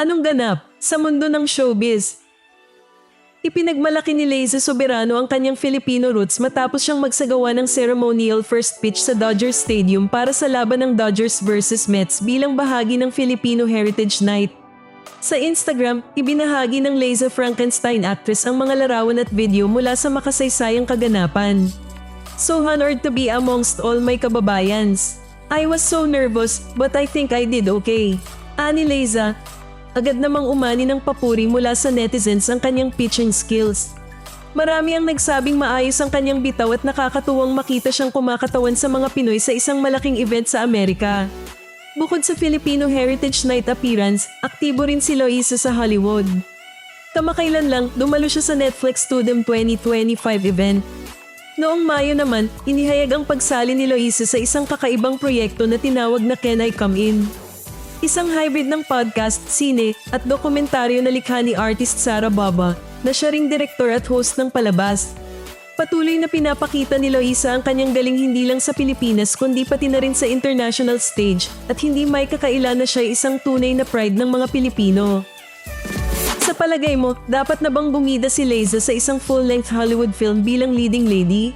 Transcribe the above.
Anong ganap sa mundo ng showbiz? Ipinagmalaki ni Liza Soberano ang kanyang Filipino roots matapos siyang magsagawa ng ceremonial first pitch sa Dodgers Stadium para sa laban ng Dodgers versus Mets bilang bahagi ng Filipino Heritage Night. Sa Instagram, ibinahagi ng Liza Frankenstein actress ang mga larawan at video mula sa makasaysayang kaganapan. So honored to be amongst all my kababayans. I was so nervous but I think I did okay. Ani Liza, agad namang umani ng papuri mula sa netizens ang kanyang pitching skills. Marami ang nagsabing maayos ang kanyang bitaw at nakakatuwang makita siyang kumakatawan sa mga Pinoy sa isang malaking event sa Amerika. Bukod sa Filipino Heritage Night appearance, aktibo rin si Loisa sa Hollywood. Kamakailan lang, dumalo siya sa Netflix Student 2025 event. Noong Mayo naman, inihayag ang pagsali ni Loisa sa isang kakaibang proyekto na tinawag na Can I Come In? Isang hybrid ng podcast, sine, at dokumentaryo na likha ni artist Sarah Baba na siya ring direktor at host ng palabas. Patuloy na pinapakita ni Loisa ang kanyang galing hindi lang sa Pilipinas kundi pati na rin sa international stage at hindi may kakaila na siya isang tunay na pride ng mga Pilipino. Sa palagay mo, dapat na bang bumida si Liza sa isang full-length Hollywood film bilang leading lady?